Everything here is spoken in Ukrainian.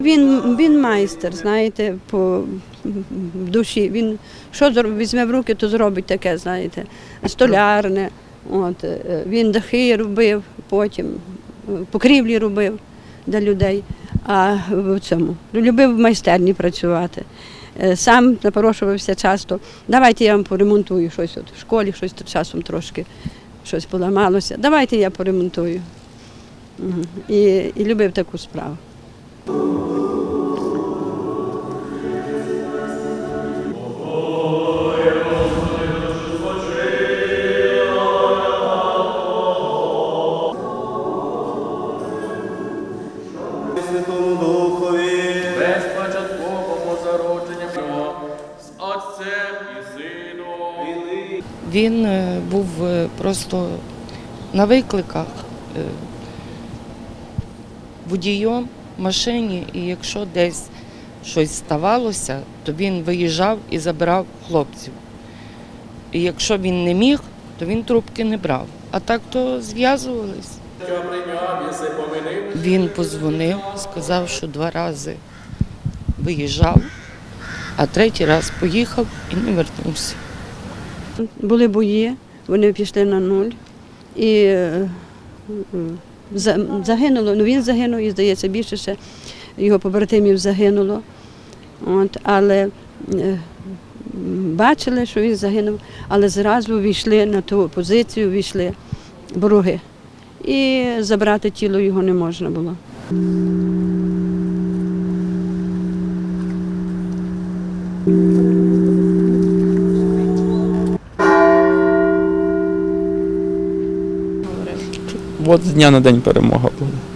він, він майстер, знаєте, по душі. Він що візьме в руки, то зробить таке, знаєте, столярне. От, е, він дахи робив, потім е, покрівлі робив для людей. А в цьому любив в майстерні працювати. Е, Сам напрошувався часто. Давайте я вам поремонтую щось от в школі, щось часом трошки щось поламалося. Давайте я поремонтую. І, і любив таку справу. Святому Духові. безпочатковому зародженням Його, з Отцем і Сином. Він е, був е, просто на викликах е, водієм машині, і якщо десь щось ставалося, то він виїжджав і забирав хлопців. І якщо він не міг, то він трубки не брав. А так то зв'язувались. Він позвонив, сказав, що два рази виїжджав, а третій раз поїхав і не вернувся. Були бої, вони пішли на нуль. І е, загинуло, ну він загинув, і здається, більше ще його побратимів загинуло. От, але е, бачили, що він загинув, але зразу війшли на ту позицію, війшли вороги. І забрати тіло його не можна було. От з дня на день перемога буде.